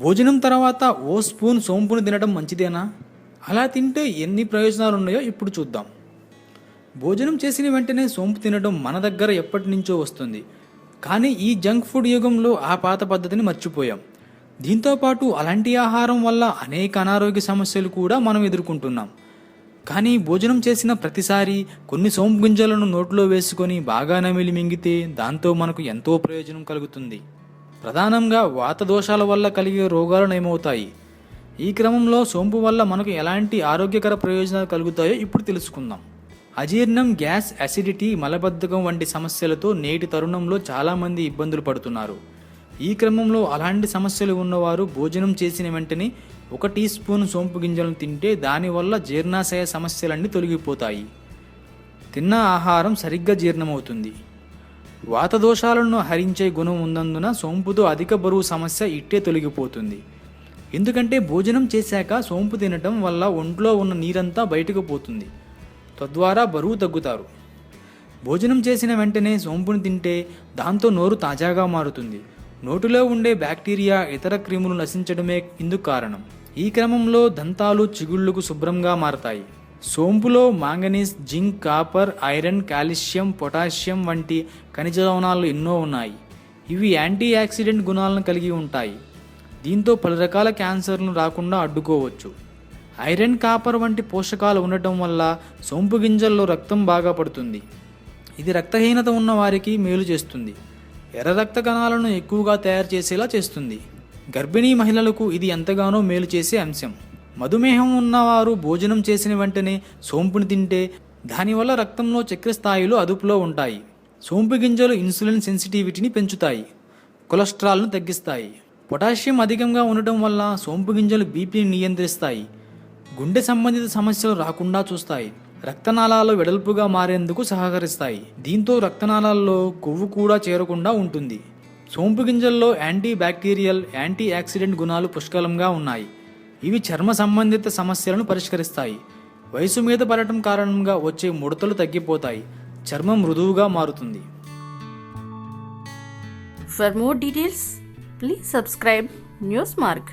భోజనం తర్వాత ఓ స్పూన్ సోంపును తినడం మంచిదేనా? అలా తింటే ఎన్ని ప్రయోజనాలు ఉన్నాయో ఇప్పుడు చూద్దాం. భోజనం చేసిన వెంటనే సోంపు తినడం మన దగ్గర ఎప్పటి నుంచో వస్తుంది. కానీ ఈ జంక్ ఫుడ్ యుగంలో ఆ పాత పద్ధతిని మర్చిపోయాం. దీంతోపాటు అలాంటి ఆహారం వల్ల అనేక అనారోగ్య సమస్యలు కూడా మనం ఎదుర్కొంటున్నాం. కానీ భోజనం చేసిన ప్రతిసారి కొన్ని సోంపు గింజలను నోట్లో వేసుకొని బాగా నమిలి మింగితే దాంతో మనకు ఎంతో ప్రయోజనం కలుగుతుంది. ప్రధానంగా వాత దోషాల వల్ల కలిగే రోగాలు నయమవుతాయి. ఈ క్రమంలో సోంపు వల్ల మనకు ఎలాంటి ఆరోగ్యకర ప్రయోజనాలు కలుగుతాయో ఇప్పుడు తెలుసుకుందాం. అజీర్ణం గ్యాస్ అసిడిటీ మలబద్ధకం వంటి సమస్యలతో నేటి తరుణంలో చాలామంది ఇబ్బందులు పడుతున్నారు. ఈ క్రమంలో అలాంటి సమస్యలు ఉన్నవారు భోజనం చేసిన వెంటనే ఒక టీ స్పూన్ సోంపు గింజలను తింటే దానివల్ల జీర్ణాశయ సమస్యలన్నీ తొలగిపోతాయి. తిన్న ఆహారం సరిగ్గా జీర్ణమవుతుంది. వాత దోషాలను హరించే గుణం ఉన్నందున సోంపుతో అధిక బరువు సమస్య ఇట్టే తొలగిపోతుంది. ఎందుకంటే భోజనం చేశాక సోంపు తినటం వల్ల ఒంట్లో ఉన్న నీరంతా బయటకు పోతుంది. తద్వారా బరువు తగ్గుతారు. భోజనం చేసిన వెంటనే సోంపును తింటే దాంతో నోరు తాజాగా మారుతుంది. నోటిలో ఉండే బ్యాక్టీరియా ఇతర క్రిములు నశించడమే ఇందుకు కారణం. ఈ క్రమంలో దంతాలు చిగుళ్ళకు శుభ్రంగా మారతాయి. సోంపులో manganese zinc copper iron calcium potassium వంటి ఖనిజ లవణాలు ఎన్నో ఉన్నాయి. ఇవి యాంటీ ఆక్సిడెంట్ గుణాలను కలిగి ఉంటాయి. దీంతో పలు రకాల క్యాన్సర్లను రాకుండా అడ్డుకోవచ్చు. ఐరన్ కాపర్ వంటి పోషకాలు ఉండటం వల్ల సోంపు గింజల్లో రక్తం బాగా పడుతుంది. ఇది రక్తహీనత ఉన్న వారికి మేలు చేస్తుంది. ఎర్ర రక్త కణాలను ఎక్కువగా తయారు చేసేలా చేస్తుంది. గర్భిణీ మహిళలకు ఇది ఎంతగానో మేలు చేసే అంశం. మధుమేహం ఉన్నవారు భోజనం చేసిన వెంటనే సోంపుని తింటే దానివల్ల రక్తంలో చక్కెర స్థాయిలు అదుపులో ఉంటాయి. సోంపు గింజలు ఇన్సులిన్ సెన్సిటివిటీని పెంచుతాయి. కొలెస్ట్రాల్ను తగ్గిస్తాయి. పొటాషియం అధికంగా ఉండటం వల్ల సోంపు గింజలు బీపీని నియంత్రిస్తాయి. గుండె సంబంధిత సమస్యలు రాకుండా చూస్తాయి. రక్తనాళాలు వెడల్పుగా మారేందుకు సహకరిస్తాయి. దీంతో రక్తనాళాల్లో కొవ్వు కూడా చేరకుండా ఉంటుంది. సోంపు గింజల్లో యాంటీ బ్యాక్టీరియల్ యాంటీ ఆక్సిడెంట్ గుణాలు పుష్కలంగా ఉన్నాయి. ఇవి చర్మ సంబంధిత సమస్యలను పరిష్కరిస్తాయి. వయసు మీద పడటం కారణంగా వచ్చే ముడతలు తగ్గిపోతాయి. చర్మం మృదువుగా మారుతుంది. For more details please subscribe news mark